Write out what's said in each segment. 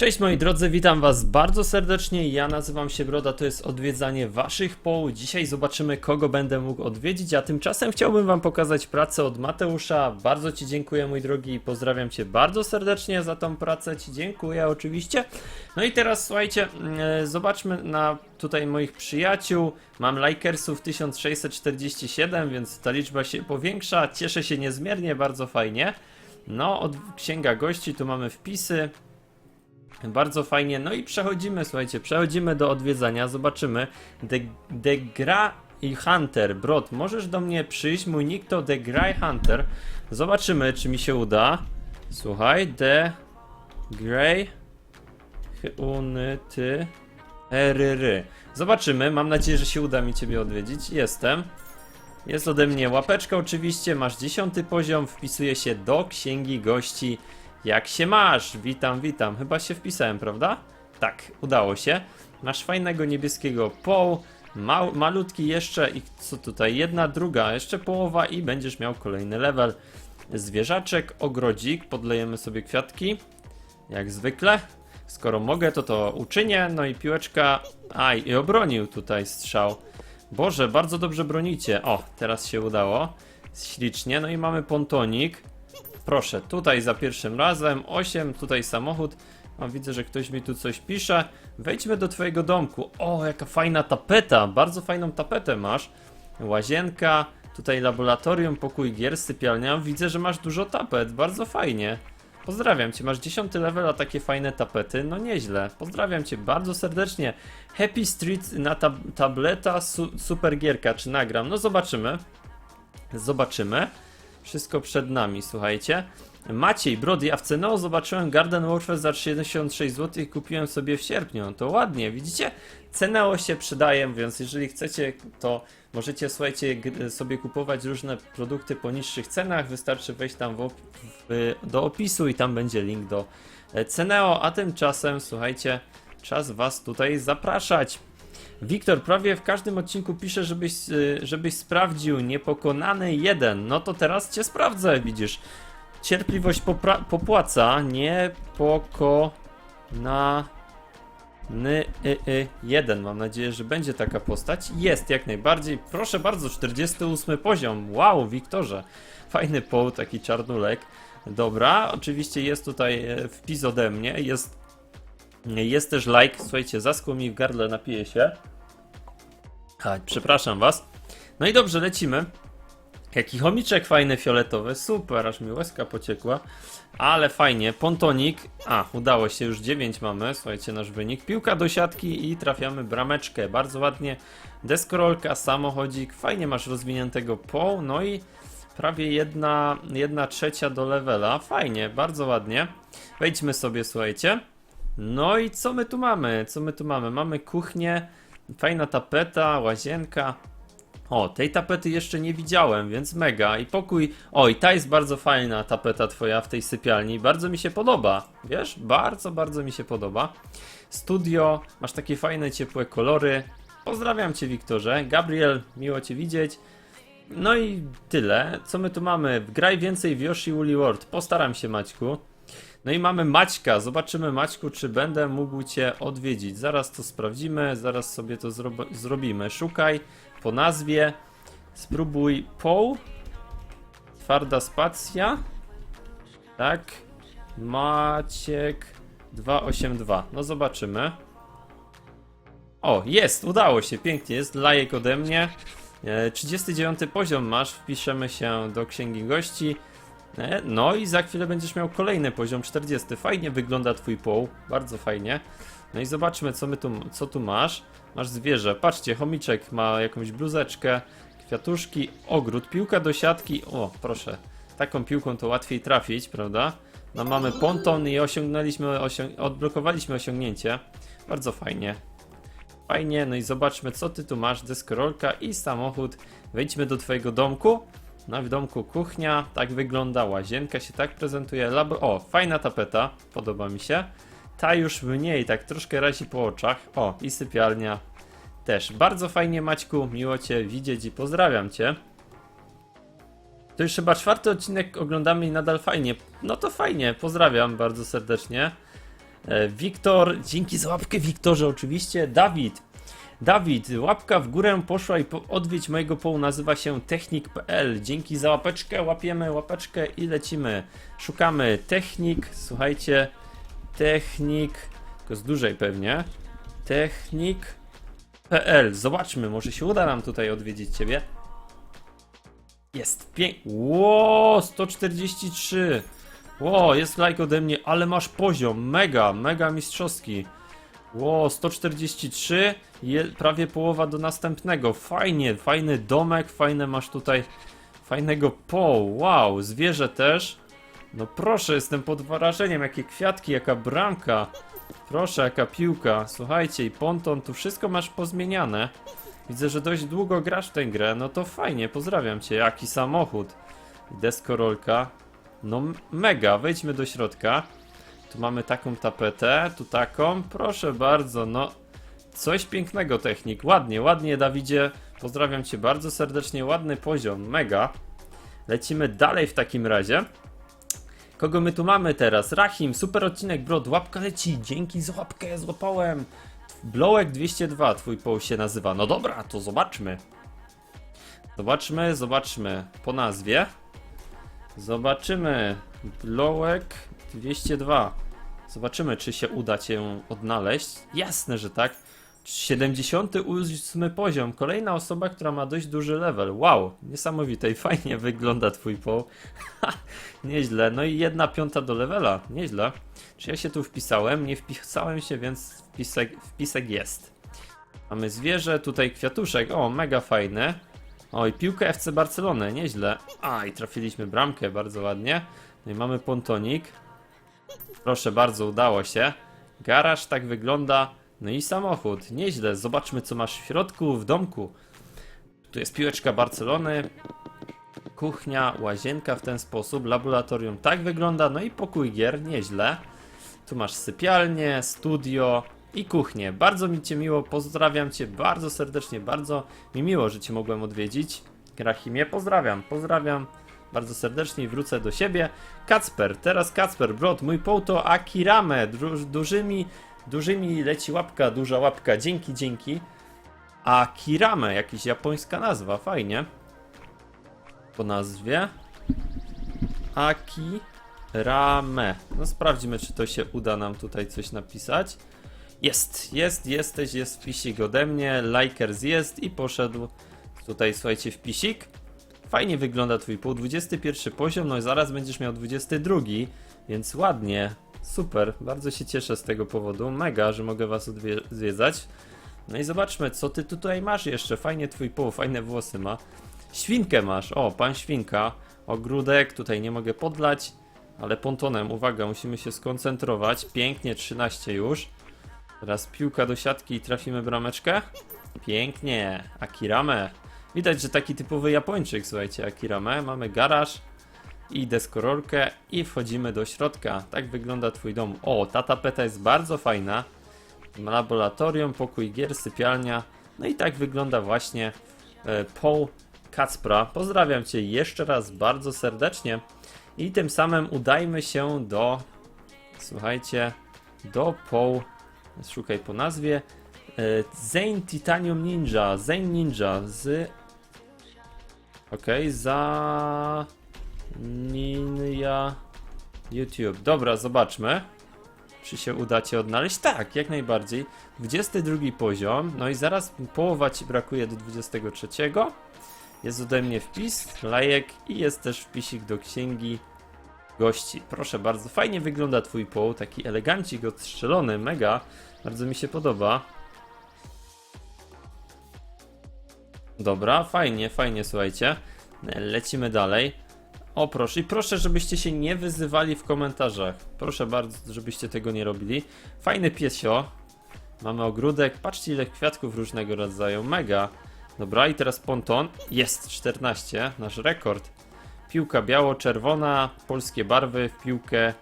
Cześć moi drodzy, witam was bardzo serdecznie. Ja nazywam się Broda, to jest odwiedzanie waszych poł. Dzisiaj zobaczymy kogo będę mógł odwiedzić, a tymczasem chciałbym wam pokazać pracę od Mateusza. Bardzo ci dziękuję mój drogi i pozdrawiam cię bardzo serdecznie za tą pracę. Ci dziękuję oczywiście. No i teraz słuchajcie, e, zobaczmy na tutaj moich przyjaciół. Mam likersów 1647, więc ta liczba się powiększa. Cieszę się niezmiernie, bardzo fajnie. No, od księga gości, tu mamy wpisy. Bardzo fajnie. No i przechodzimy, słuchajcie, przechodzimy do odwiedzania. Zobaczymy. The, The Gra i Hunter. Brod, możesz do mnie przyjść? Mój nick to The Gra i Hunter. Zobaczymy, czy mi się uda. Słuchaj, The Grey Unyty Eryry. Zobaczymy. Mam nadzieję, że się uda mi ciebie odwiedzić. Jestem. Jest ode mnie łapeczka oczywiście, masz dziesiąty poziom, wpisuje się do księgi gości. Jak się masz? Witam, witam. Chyba się wpisałem, prawda? Tak, udało się. Masz fajnego niebieskiego poł, mał, malutki jeszcze i co tutaj? Jedna, druga, jeszcze połowa i będziesz miał kolejny level. Zwierzaczek, ogrodzik, podlejemy sobie kwiatki, jak zwykle. Skoro mogę, to to uczynię. No i piłeczka. Aj, i obronił tutaj strzał. Boże, bardzo dobrze bronicie. O, teraz się udało. Ślicznie. No i mamy pontonik. Proszę, tutaj za pierwszym razem. 8, tutaj samochód. O, widzę, że ktoś mi tu coś pisze. Wejdźmy do twojego domku. O, jaka fajna tapeta. Bardzo fajną tapetę masz. Łazienka. Tutaj laboratorium, pokój gier, sypialnia. Widzę, że masz dużo tapet. Bardzo fajnie. Pozdrawiam cię, masz 10 level, a takie fajne tapety, no nieźle. Pozdrawiam cię bardzo serdecznie. Happy Street na tab tableta, su super gierka, czy nagram? No zobaczymy. Zobaczymy. Wszystko przed nami, słuchajcie. Maciej, Brody, a w Ceneo zobaczyłem Garden Warfare za 66 zł i kupiłem sobie w sierpniu. To ładnie, widzicie? Ceneo się przydaje, więc jeżeli chcecie, to możecie, słuchajcie, sobie kupować różne produkty po niższych cenach. Wystarczy wejść tam w op- w, do opisu i tam będzie link do Ceneo. A tymczasem, słuchajcie, czas was tutaj zapraszać. Wiktor, prawie w każdym odcinku pisze, żebyś, y, żebyś sprawdził niepokonany jeden. No to teraz cię sprawdzę, widzisz. Cierpliwość popłaca, niepokonany y, y, jeden. Mam nadzieję, że będzie taka postać. Jest jak najbardziej. Proszę bardzo, 48 poziom. Wow, Wiktorze. Fajny poł, taki czarnulek. Dobra, oczywiście jest tutaj e, wpis ode mnie. Jest, jest też like. Słuchajcie, zaschło mi w gardle, napiję się. Przepraszam was. No i dobrze, lecimy. Jaki chomiczek fajny, fioletowy. Super, aż mi łezka pociekła. Ale fajnie. Pontonik. A, udało się, już 9 mamy. Słuchajcie, nasz wynik. Piłka do siatki i trafiamy brameczkę. Bardzo ładnie. Deskorolka, samochodzik. Fajnie masz rozwiniętego poł. No i prawie jedna, jedna trzecia do levela. Fajnie, bardzo ładnie. Wejdźmy sobie, słuchajcie. No i co my tu mamy? Co my tu mamy? Mamy kuchnię, fajna tapeta, łazienka. O, tej tapety jeszcze nie widziałem, więc mega. I pokój. O, i ta jest bardzo fajna tapeta twoja w tej sypialni. Bardzo mi się podoba. Wiesz? Bardzo, bardzo mi się podoba. Studio, masz takie fajne, ciepłe kolory. Pozdrawiam cię, Wiktorze. Gabriel, miło cię widzieć. No i tyle. Co my tu mamy? Graj więcej w Yoshi Woolly World. Postaram się, Maćku. No i mamy Maćka. Zobaczymy, Maćku, czy będę mógł Cię odwiedzić. Zaraz to sprawdzimy, zaraz sobie to zro- zrobimy. Szukaj po nazwie. Spróbuj Poł. Twarda spacja. Tak. Maciek 282. No zobaczymy. O, jest, udało się, pięknie jest. Lajek ode mnie. E, 39 poziom masz, wpiszemy się do księgi gości. No i za chwilę będziesz miał kolejny poziom 40. Fajnie wygląda twój poł, bardzo fajnie. No i zobaczmy co my tu, co tu masz. Masz zwierzę, patrzcie, chomiczek ma jakąś bluzeczkę, kwiatuszki, ogród, piłka do siatki. O, proszę, taką piłką to łatwiej trafić, prawda? No mamy ponton i osiągnęliśmy, osiąg odblokowaliśmy osiągnięcie. Bardzo fajnie. Fajnie, no i zobaczmy co ty tu masz, deskorolka i samochód. Wejdźmy do twojego domku. No w domku kuchnia, tak wygląda, łazienka się tak prezentuje. Labo o, fajna tapeta, podoba mi się. Ta już mniej, tak troszkę razi po oczach. O, i sypialnia też. Bardzo fajnie Maćku, miło cię widzieć i pozdrawiam cię. To już chyba czwarty odcinek oglądamy i nadal fajnie. No to fajnie, pozdrawiam bardzo serdecznie. E, Wiktor, dzięki za łapkę Wiktorze oczywiście. Dawid, Dawid, łapka w górę poszła i po, odwiedź mojego połu nazywa się technik.pl. Dzięki za łapeczkę, łapiemy łapeczkę i lecimy. Szukamy technik, słuchajcie, technik, tylko z dużej pewnie, technik.pl. Zobaczmy, może się uda nam tutaj odwiedzić ciebie. Jest pięknie. Ło, 143. Ło, jest like ode mnie, ale masz poziom. Mega, mega mistrzowski. Ło, 143. Je, prawie połowa do następnego. Fajnie, fajny domek, fajne masz tutaj. Fajnego poł. Wow, zwierzę też. No proszę, jestem pod wrażeniem. Jakie kwiatki, jaka bramka. Proszę, jaka piłka. Słuchajcie, i ponton, tu wszystko masz pozmieniane. Widzę, że dość długo grasz w tę grę, no to fajnie, pozdrawiam cię. Jaki samochód. Deskorolka. No mega, wejdźmy do środka. Tu mamy taką tapetę, tu taką. Proszę bardzo, no coś pięknego technik. Ładnie, ładnie Dawidzie. Pozdrawiam cię bardzo serdecznie, ładny poziom, mega. Lecimy dalej w takim razie. Kogo my tu mamy teraz? Rahim, super odcinek, brod, łapka leci, dzięki za łapkę, złapałem. Blowek 202, twój poł się nazywa. No dobra, to zobaczmy. Zobaczmy, zobaczmy. Po nazwie. Zobaczymy. Blowek 202. Zobaczymy, czy się uda cię odnaleźć. Jasne, że tak. 78 poziom. Kolejna osoba, która ma dość duży level. Wow, niesamowite i fajnie wygląda twój poł. Nieźle. No i jedna piąta do levela. Nieźle. Czy ja się tu wpisałem? Nie wpisałem się, więc wpisek, wpisek jest. Mamy zwierzę, tutaj kwiatuszek. O, mega fajne. O, i piłkę FC Barcelony, nieźle. A, i trafiliśmy bramkę, bardzo ładnie. No i mamy pontonik. Proszę bardzo, udało się. Garaż tak wygląda. No i samochód, nieźle. Zobaczmy, co masz w środku, w domku. Tu jest piłeczka Barcelony. Kuchnia, łazienka w ten sposób. Laboratorium tak wygląda. No i pokój gier, nieźle. Tu masz sypialnię, studio i kuchnię. Bardzo mi Cię miło, pozdrawiam Cię bardzo serdecznie, bardzo mi miło, że Cię mogłem odwiedzić. Grachimie, pozdrawiam, pozdrawiam bardzo serdecznie i wrócę do siebie. Kacper, teraz Kacper, Brod, mój poł to Akirame, Dru- dużymi, dużymi leci łapka, duża łapka, dzięki, dzięki. Akirame, jakaś japońska nazwa, fajnie. Po nazwie. Aki. Rame. No sprawdźmy, czy to się uda nam tutaj coś napisać. Jest, jest, jesteś, jest wpisik ode mnie, Likers jest i poszedł tutaj, słuchajcie, wpisik. Fajnie wygląda twój pół, 21 poziom, no i zaraz będziesz miał 22, więc ładnie, super, bardzo się cieszę z tego powodu, mega, że mogę was odwie- zwiedzać. No i zobaczmy, co ty tutaj masz jeszcze, fajnie twój pół, fajne włosy ma. Świnkę masz, o, pan świnka, ogródek, tutaj nie mogę podlać, ale pontonem, uwaga, musimy się skoncentrować. Pięknie, 13 już. Teraz piłka do siatki i trafimy brameczkę. Pięknie, Akirame. Widać, że taki typowy Japończyk, słuchajcie, Akirame. Mamy garaż i deskorolkę i wchodzimy do środka. Tak wygląda twój dom. O, ta tapeta jest bardzo fajna. Laboratorium, pokój gier, sypialnia. No i tak wygląda właśnie e, Paul Kacpra. Pozdrawiam cię jeszcze raz bardzo serdecznie. I tym samym udajmy się do, słuchajcie, do Paul, szukaj po nazwie, Zane Titanium Ninja, Zane Ninja z, okej, za Ninja YouTube. Dobra, zobaczmy, czy się uda cię odnaleźć. Tak, jak najbardziej. 22 poziom, no i zaraz połowa ci brakuje do 23. Jest ode mnie wpis, lajek i jest też wpisik do księgi gości. Proszę bardzo, fajnie wygląda twój poł, taki elegancik odstrzelony, mega. Bardzo mi się podoba. Dobra, fajnie, fajnie, słuchajcie. Lecimy dalej. O proszę, i proszę, żebyście się nie wyzywali w komentarzach. Proszę bardzo, żebyście tego nie robili. Fajny piesio. Mamy ogródek. Patrzcie, ile kwiatków różnego rodzaju. Mega. Dobra, i teraz ponton. Jest 14, nasz rekord. Piłka biało-czerwona, polskie barwy w piłkę.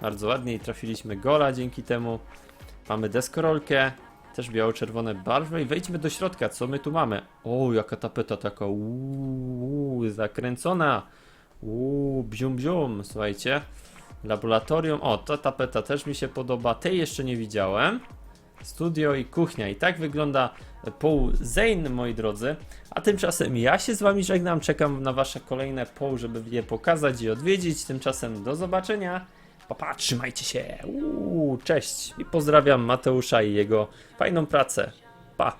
Bardzo ładnie i trafiliśmy gola dzięki temu. Mamy deskorolkę, też biało-czerwone barwy. I wejdźmy do środka, co my tu mamy? O, jaka tapeta taka, uuu, zakręcona. Uuu, bzium bzium, słuchajcie. Laboratorium, o, ta tapeta też mi się podoba, tej jeszcze nie widziałem. Studio i kuchnia. I tak wygląda pół Zane, moi drodzy. A tymczasem ja się z wami żegnam, czekam na wasze kolejne pół, żeby je pokazać i odwiedzić. Tymczasem do zobaczenia. Papa, trzymajcie się. Uuu, cześć. I pozdrawiam Mateusza i jego fajną pracę. Pa.